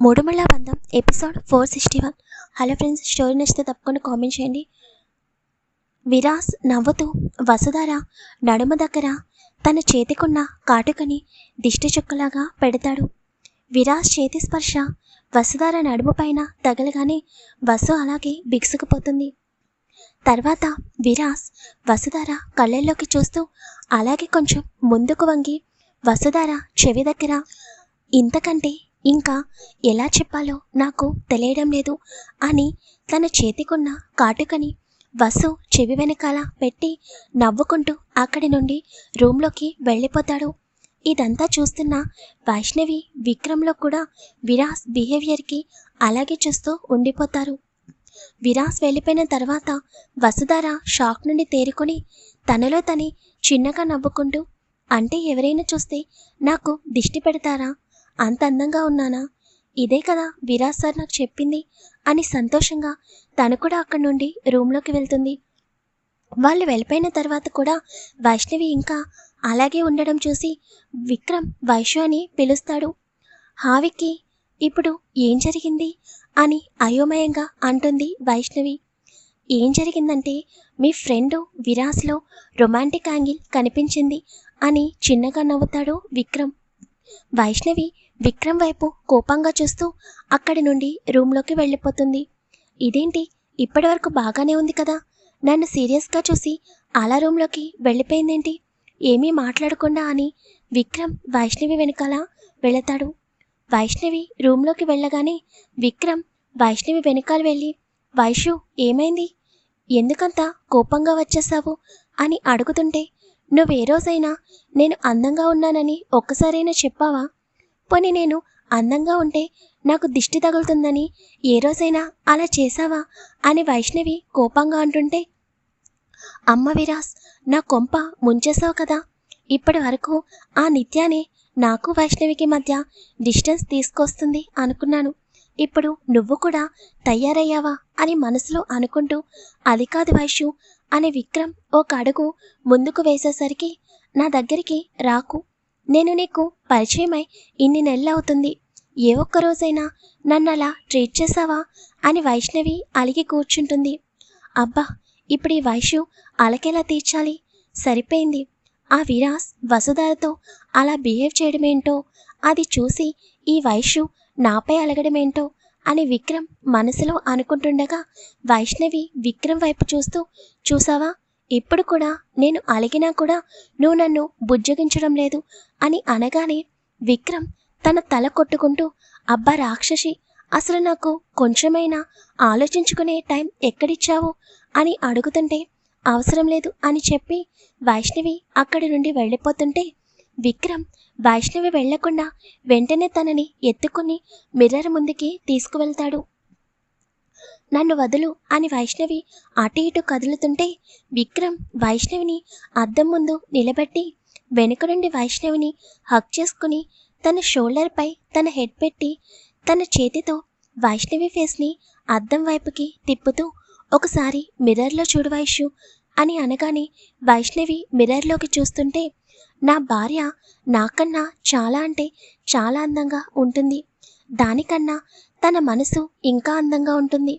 మూడుముళ్ళ బంధం episode four sixty one. Hello friends story నచ్చితే తప్పకుండా కామెంట్ చేయండి. విరాస్ నవ్వుతూ వసుధార నడుమ దగ్గర తన చేతికున్న కాటుకని దిష్టి చుక్కలాగా పెడతాడు. విరాస్ చేతి స్పర్శ వసుధార నడుము పైన తగలగానే వసు అలాగే బిగుసుకుపోతుంది. తర్వాత విరాస్ వసుధార కళ్ళల్లోకి చూస్తూ అలాగే కొంచెం ముందుకు వంగి వసుధార చెవి దగ్గర ఇంతకంటే ఇంకా ఎలా చెప్పాలో నాకు తెలియడం లేదు అని తన చేతికున్న కాటుకని వసు చెవి వెనకాల పెట్టి నవ్వుకుంటూ అక్కడి నుండి రూమ్లోకి వెళ్ళిపోతాడు. ఇదంతా చూస్తున్న వైష్ణవి విక్రమ్లో కూడా విరాస్ బిహేవియర్కి అలాగే చూస్తూ ఉండిపోతారు. విరాస్ వెళ్ళిపోయిన తర్వాత వసుధార షాక్ నుండి తేరుకొని తనలో తని చిన్నగా నవ్వుకుంటూ అంటే ఎవరైనా చూస్తే నాకు దిష్టి పెడతారా? అంత అందంగా ఉన్నానా? ఇదే కదా విరాజ్ సార్ నాకు చెప్పింది అని సంతోషంగా తను కూడా అక్కడి నుండి రూమ్లోకి వెళ్తుంది. వాళ్ళు వెళ్ళిపోయిన తర్వాత కూడా వైష్ణవి ఇంకా అలాగే ఉండడం చూసి విక్రమ్ వైషు అని పిలుస్తాడు. హావికి ఇప్పుడు ఏం జరిగింది అని అయోమయంగా అంటుంది వైష్ణవి. ఏం జరిగిందంటే మీ ఫ్రెండ్ విరాస్లో రొమాంటిక్ యాంగిల్ కనిపించింది అని చిన్నగా నవ్వుతాడు విక్రమ్. వైష్ణవి విక్రమ్ వైపు కోపంగా చూస్తూ అక్కడి నుండి రూమ్లోకి వెళ్ళిపోతుంది. ఇదేంటి? ఇప్పటి వరకు బాగానే ఉంది కదా. నన్ను సీరియస్గా చూసి అలా రూమ్లోకి వెళ్ళిపోయిందేంటి? ఏమీ మాట్లాడకుండా అని విక్రమ్ వైష్ణవి వెనకాల వెళతాడు. వైష్ణవి రూమ్లోకి వెళ్ళగానే విక్రమ్ వైష్ణవి వెనకాల వెళ్ళి వైషు ఏమైంది? ఎందుకంత కోపంగా వచ్చేసావు? అని అడుగుతుంటే నువ్వే రోజైనా నేను అందంగా ఉన్నానని ఒక్కసారైనా చెప్పావా? పోనీ నేను అందంగా ఉంటే నాకు దిష్టి తగులుతుందని ఏ రోజైనా అలా చేశావా? అని వైష్ణవి కోపంగా అంటుంటే అమ్మ విరాస్ నా కొంప ముంచేసావు కదా. ఇప్పటి వరకు ఆ నిత్యానే నాకు వైష్ణవికి మధ్య డిస్టెన్స్ తీసుకొస్తుంది అనుకున్నాను. ఇప్పుడు నువ్వు కూడా తయారయ్యావా అని మనసులో అనుకుంటూ అది కాదు వైషు అని విక్రమ్ ఒక అడుగు ముందుకు వేసేసరికి నా దగ్గరికి రాకు. నేను నీకు పరిచయమై ఇన్ని నెలలు అవుతుంది ఏ ఒక్క రోజైనా నన్ను అలా ట్రీట్ చేసావా అని వైష్ణవి అలిగి కూర్చుంటుంది. అబ్బా ఇప్పుడు ఈ వైషు అలకెలా తీర్చాలి? సరిపోయింది. ఆ విరాస్ వసుధారతో అలా బిహేవ్ చేయడమేంటో అది చూసి ఈ వైషు నాపై అలగడమేంటో అని విక్రమ్ మనసులో అనుకుంటుండగా వైష్ణవి విక్రమ్ వైపు చూస్తూ చూసావా? ఇప్పుడు కూడా నేను అలిగినా కూడా నువ్వు నన్ను బుజ్జగించడం లేదు అని అనగానే విక్రమ్ తన తల కొట్టుకుంటూ అబ్బా రాక్షసి అసలు నాకు కొంచెమైనా ఆలోచించుకునే టైం ఎక్కడిచ్చావు? అని అడుగుతుంటే అవసరం లేదు అని చెప్పి వైష్ణవి అక్కడి నుండి వెళ్ళిపోతుంటే విక్రమ్ వైష్ణవి వెళ్ళకుండా వెంటనే తనని ఎత్తుకుని మిర్రర్ ముందుకి తీసుకువెళ్తాడు. నన్ను వదులు అని వైష్ణవి అటు ఇటు కదులుతుంటే విక్రమ్ వైష్ణవిని అద్దం ముందు నిలబెట్టి వెనుక నుండి వైష్ణవిని హక్ చేసుకుని తన షోల్డర్పై తన హెడ్ పెట్టి తన చేతితో వైష్ణవి ఫేస్ని అద్దం వైపుకి తిప్పుతూ ఒకసారి మిర్రర్లో చూడు వైషు అని అనగానే వైష్ణవి మిర్రర్లోకి చూస్తుంటే నా భార్య నాకన్నా చాలా అంటే చాలా అందంగా ఉంటుంది. దానికన్నా తన మనసు ఇంకా అందంగా ఉంటుంది.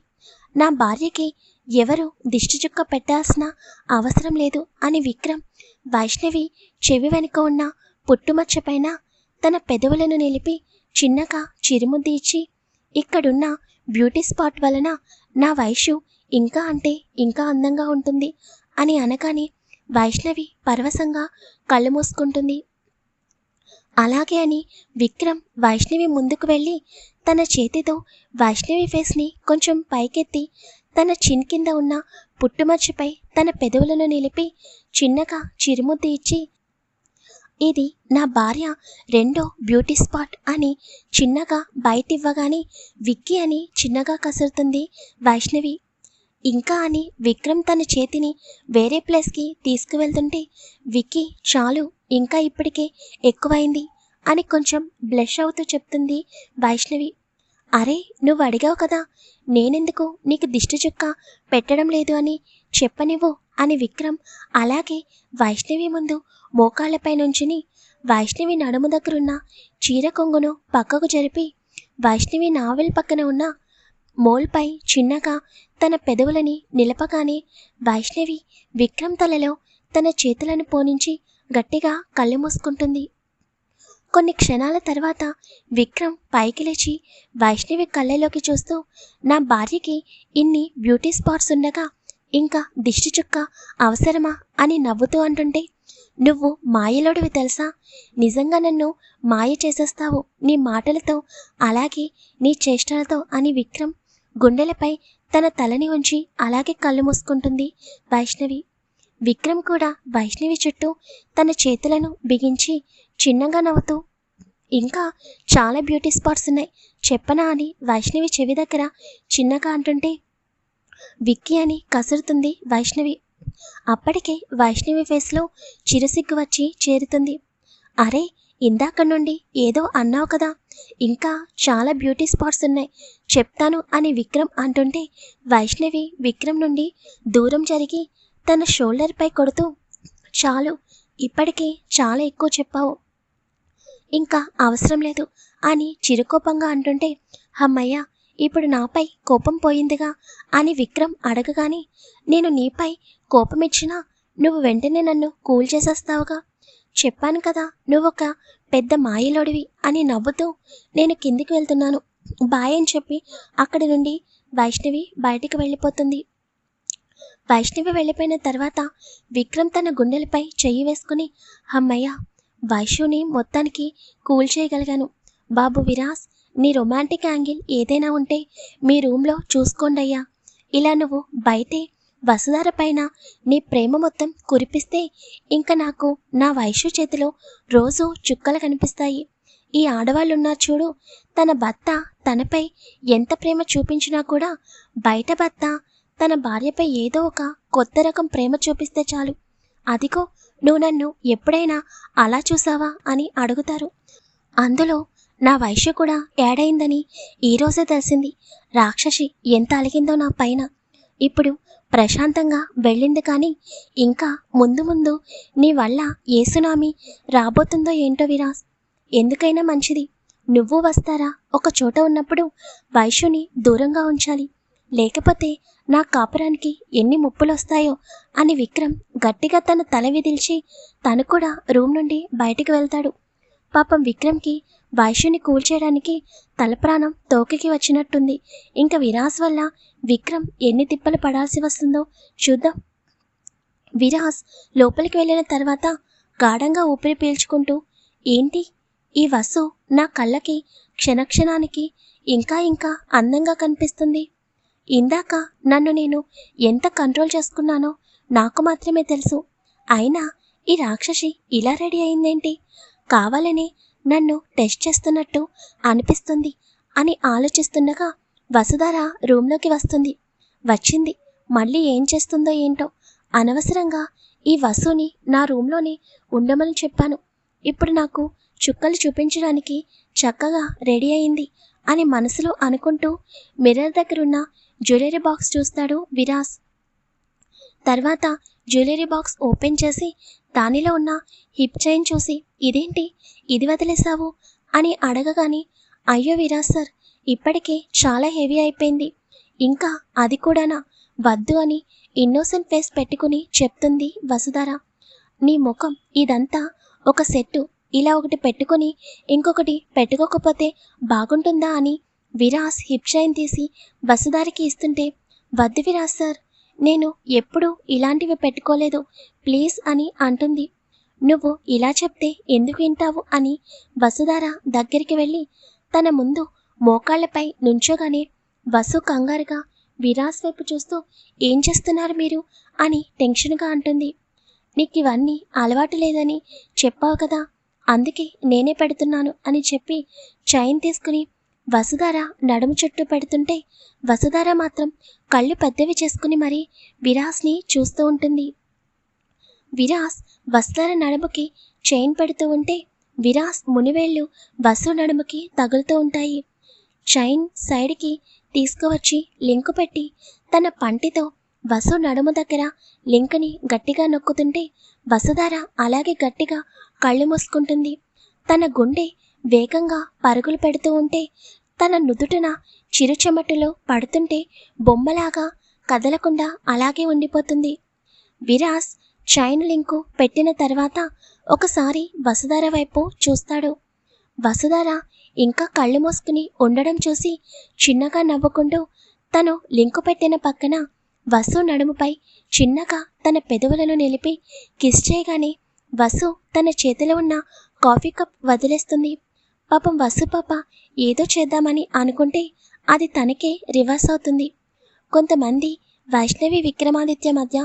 నా భార్యకి ఎవరు దిష్టి చుక్క పెట్టాల్సిన అవసరం లేదు అని విక్రమ్ వైష్ణవి చెవి వెనుక ఉన్న పుట్టుమచ్చ పైన తన పెదవులను నిలిపి చిన్నగా చిరుముద్ది ఇచ్చి ఇక్కడున్న బ్యూటీ స్పాట్ వలన నా వైషు ఇంకా అంటే ఇంకా అందంగా ఉంటుంది అని అనగానే వైష్ణవి పరవశంగా కళ్ళు మూసుకుంటుంది. అలాగే అని విక్రమ్ వైష్ణవి ముందుకు వెళ్ళి తన చేతితో వైష్ణవి ఫేస్ని కొంచెం పైకెత్తి తన చిన్ కింద ఉన్న పుట్టుమచ్చపై తన పెదవులను నిలిపి చిన్నగా చిరుముద్ది ఇచ్చి ఇది నా భార్య రెండో బ్యూటీ స్పాట్ అని చిన్నగా బయటివ్వగానే విక్కీ అని చిన్నగా కసురుతుంది వైష్ణవి. ఇంకా అని విక్రమ్ తన చేతిని వేరే ప్లేస్కి తీసుకువెళ్తుంటే విక్కీ చాలు ఇంకా ఇప్పటికే ఎక్కువైంది అని కొంచెం బ్లష్ అవుతూ చెప్తుంది వైష్ణవి. అరే నువ్వు అడిగావు కదా నేనెందుకు నీకు దిష్టి చుక్క పెట్టడం లేదు అని చెప్పనివ్వు అని విక్రమ్ అలాగే వైష్ణవి ముందు మోకాళ్ళపై నుంచుని వైష్ణవి నడుము దగ్గరున్న చీర కొంగును పక్కకు జరిపి వైష్ణవి నావెల్ పక్కన ఉన్న మోల్పై చిన్నగా తన పెదవులని నిలపగానే వైష్ణవి విక్రమ్ తలలో తన చేతులను పోనించి గట్టిగా కళ్ళు మూసుకుంటుంది. కొన్ని క్షణాల తర్వాత విక్రమ్ పైకి లేచి వైష్ణవి కళ్ళలోకి చూస్తూ నా భార్యకి ఇన్ని బ్యూటీ స్పాట్స్ ఉండగా ఇంకా దిష్టి చుక్క అవసరమా అని నవ్వుతూ అంటుంటే నువ్వు మాయలోడివి తెలుసా? నిజంగా నన్ను మాయ చేసేస్తావు నీ మాటలతో అలాగే నీ చేష్టలతో అని విక్రమ్ గుండెలపై తన తలని ఉంచి అలాగే కళ్ళు మూసుకుంటుంది వైష్ణవి. విక్రమ్ కూడా వైష్ణవి చుట్టూ తన చేతులను బిగించి చిన్నగా నవ్వుతూ ఇంకా చాలా బ్యూటీ స్పాట్స్ ఉన్నాయి. చెప్పనా అని వైష్ణవి చెవి దగ్గర చిన్నగా అంటుంటే విక్కీ అని కసురుతుంది వైష్ణవి. అప్పటికే వైష్ణవి ఫేస్లో చిరుసిగ్గు వచ్చి చేరుతుంది. అరే ఇందాక నుండి ఏదో అన్నావు కదా. ఇంకా చాలా బ్యూటీ స్పాట్స్ ఉన్నాయి. చెప్తాను అని విక్రమ్ అంటుంటే వైష్ణవి విక్రమ్ నుండి దూరం జరిగి తన షోల్డర్పై కొడుతూ చాలు ఇప్పటికే చాలా ఎక్కువ చెప్పావు. ఇంకా అవసరం లేదు అని చిరుకోపంగా అంటుంటే అమ్మయ్య ఇప్పుడు నాపై కోపం పోయిందిగా అని విక్రమ్ అడగగానే నేను నీపై కోపం ఇచ్చినా నువ్వు వెంటనే నన్ను కూల్ చేసేస్తావుగా. చెప్పాను కదా నువ్వొక పెద్ద మాయలోడివి అని నవ్వుతూ నేను కిందికి వెళ్తున్నాను. బాయ్ అని చెప్పి అక్కడి నుండి వైష్ణవి బయటికి వెళ్ళిపోతుంది. వైష్ణవి వెళ్ళిపోయిన తర్వాత విక్రమ్ తన గుండెలపై చెయ్యి వేసుకుని అమ్మయ్య వైష్ణుని మొత్తానికి కూల్ చేయగలిగాను. బాబు విరాస్ నీ రొమాంటిక్ యాంగిల్ ఏదైనా ఉంటే మీ రూమ్లో చూసుకోండి అయ్యా ఇలా నువ్వు బయటే వసుధార పైన నీ ప్రేమ మొత్తం కురిపిస్తే ఇంకా నాకు నా వైశ్య చేతిలో రోజు చుక్కలు కనిపిస్తాయి. ఈ ఆడవాళ్ళున్నారు చూడు తన భర్త తనపై ఎంత ప్రేమ చూపించినా కూడా బయట భర్త తన భార్యపై ఏదో ఒక కొత్త రకం ప్రేమ చూపిస్తే చాలు. అదిగో నువ్వు నన్ను ఎప్పుడైనా అలా చూసావా అని అడుగుతారు. అందులో నా వైశ్య కూడా ఏడైందని ఈరోజే తెలిసింది. రాక్షసి ఎంత అలిగిందో నా పైన. ఇప్పుడు ప్రశాంతంగా వెళ్ళింది కానీ ఇంకా ముందు ముందు నీ వల్ల ఏ సునామీ రాబోతుందో ఏంటో విరాస్ ఎందుకైనా మంచిది. నువ్వు వస్తారా? ఒక చోట ఉన్నప్పుడు వైశ్యుని దూరంగా ఉంచాలి. లేకపోతే నా కాపురానికి ఎన్ని ముప్పులు వస్తాయో అని విక్రమ్ గట్టిగా తన తల విదిల్చి తను కూడా రూమ్ నుండి బయటికి వెళ్తాడు. పాపం విక్రమ్కి వైశ్యుని కూల్చేయడానికి తల ప్రాణం తోకకి వచ్చినట్టుంది. ఇంకా విరాస్ వల్ల విక్రమ్ ఎన్ని తిప్పలు పడాల్సి వస్తుందో చూద్దాం. విరాస్ లోపలికి వెళ్ళిన తర్వాత గాఢంగా ఊపిరి పీల్చుకుంటూ ఏంటి? ఈ వసు నా కళ్ళకి క్షణక్షణానికి ఇంకా ఇంకా అందంగా కనిపిస్తుంది. ఇందాక నన్ను నేను ఎంత కంట్రోల్ చేసుకున్నానో నాకు మాత్రమే తెలుసు. అయినా ఈ రాక్షసి ఇలా రెడీ అయిందేంటి? కావాలని నన్ను టెస్ట్ చేస్తున్నట్టు అనిపిస్తుంది అని ఆలోచిస్తుండగా వసుధార రూమ్లోకి వస్తుంది. వచ్చింది. మళ్ళీ ఏం చేస్తుందో ఏంటో అనవసరంగా ఈ వసుని నా రూమ్లోనే ఉండమని చెప్పాను. ఇప్పుడు నాకు చుక్కలు చూపించడానికి చక్కగా రెడీ అయింది అని మనసులో అనుకుంటూ మిర్రర్ దగ్గరున్న జ్యువెలరీ బాక్స్ చూస్తాడు విరాస్. తర్వాత జ్యువెలరీ బాక్స్ ఓపెన్ చేసి దానిలో ఉన్న హిప్ చైన్ చూసి ఇదేంటి? ఇది వదిలేసావు అని అడగగానే అయ్యో వీరా సార్ ఇప్పటికే చాలా హెవీ అయిపోయింది. ఇంకా అది కూడానా? వద్దు అని ఇన్నోసెంట్ ఫేస్ పెట్టుకుని చెప్తుంది వసుధార. నీ ముఖం ఇదంతా ఒక సెట్టు. ఇలా ఒకటి పెట్టుకుని ఇంకొకటి పెట్టుకోకపోతే బాగుంటుందా అని విరాస్ హిప్ చైన్ తీసి వసుధారికి ఇస్తుంటే వద్దు విరాస్ సార్ నేను ఎప్పుడూ ఇలాంటివి పెట్టుకోలేదు. ప్లీజ్ అని అంటుంది. నువ్వు ఇలా చెప్తే ఎందుకు వింటావు అని వసుధార దగ్గరికి వెళ్ళి తన ముందు మోకాళ్ళపై నుంచోగానే వసు కంగారుగా విరాస్ వైపు చూస్తూ ఏం చేస్తున్నారు మీరు? అని టెన్షన్గా అంటుంది. నీకు ఇవన్నీ అలవాటు లేదని చెప్పావు కదా అందుకే నేనే పెడుతున్నాను అని చెప్పి చైన్ తీసుకుని వసుధార నడుము చుట్టూ పెడుతుంటే వసుధార మాత్రం కళ్ళు పెద్దవి చేసుకుని మరీ విరాస్ని చూస్తూ ఉంటుంది. విరాస్ వసుధార నడుముకి చైన్ పెడుతూ ఉంటే విరాస్ మునివేళ్ళు వసు నడుముకి తగులుతూ ఉంటాయి. చైన్ సైడ్కి తీసుకువచ్చి లింకు పెట్టి తన పంటితో వసు నడుము దగ్గర లింక్ని గట్టిగా నొక్కుతుంటే వసుధార అలాగే గట్టిగా కళ్ళు మూసుకుంటుంది. తన గుండె వేగంగా పరుగులు పెడుతూ ఉంటే తన నుదుటన చిరుచెమటలో పడుతుంటే బొమ్మలాగా కదలకుండా అలాగే ఉండిపోతుంది. విరాస్ చైన్ లింకు పెట్టిన తర్వాత ఒకసారి వసుధార వైపు చూస్తాడు. వసుధార ఇంకా కళ్ళు మూసుకుని ఉండడం చూసి చిన్నగా నవ్వుకుంటూ తను లింకు పెట్టిన పక్కన వసు నడుముపై చిన్నగా తన పెదవులను నిలిపి కిస్ చేయగానే వసు తన చేతిలో ఉన్న కాఫీ కప్ వదిలేస్తుంది. పాపం వసు పాప ఏదో చేద్దామని అనుకుంటే అది తనకే రివర్స్ అవుతుంది. కొంతమంది వైష్ణవి విక్రమాదిత్య మధ్య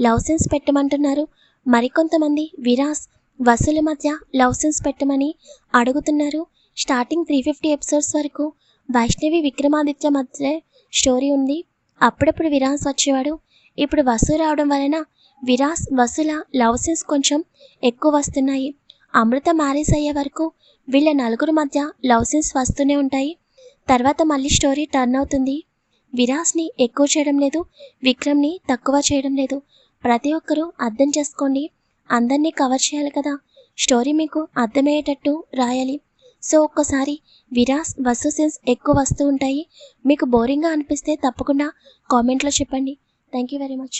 లవ్ సీన్స్ పెట్టమంటున్నారు. మరికొంతమంది విరాస్ వసుల మధ్య లవ్ సీన్స్ పెట్టమని అడుగుతున్నారు. స్టార్టింగ్ త్రీ ఫిఫ్టీ ఎపిసోడ్స్ వరకు వైష్ణవి విక్రమాదిత్య మధ్య స్టోరీ ఉంది. అప్పుడప్పుడు విరాస్ వచ్చేవాడు. ఇప్పుడు వసు రావడం వలన విరాస్ వసుల లవ్ సీన్స్ కొంచెం ఎక్కువ వస్తున్నాయి. అమృత మ్యారేజ్ అయ్యే వరకు వీళ్ళ నలుగురు మధ్య లవ్ సీన్స్ వస్తూనే ఉంటాయి. తర్వాత మళ్ళీ స్టోరీ టర్న్ అవుతుంది. విరాస్ని ఎక్కువ చేయడం లేదు విక్రమ్ని తక్కువ చేయడం లేదు. ప్రతి ఒక్కరూ అర్థం చేసుకోండి. అందరినీ కవర్ చేయాలి కదా. స్టోరీ మీకు అర్థమయ్యేటట్టు రాయాలి. సో ఒక్కసారి విరాస్ వసు సీన్స్ ఎక్కువ వస్తూ ఉంటాయి. మీకు బోరింగ్గా అనిపిస్తే తప్పకుండా కామెంట్లో చెప్పండి. Thank you very much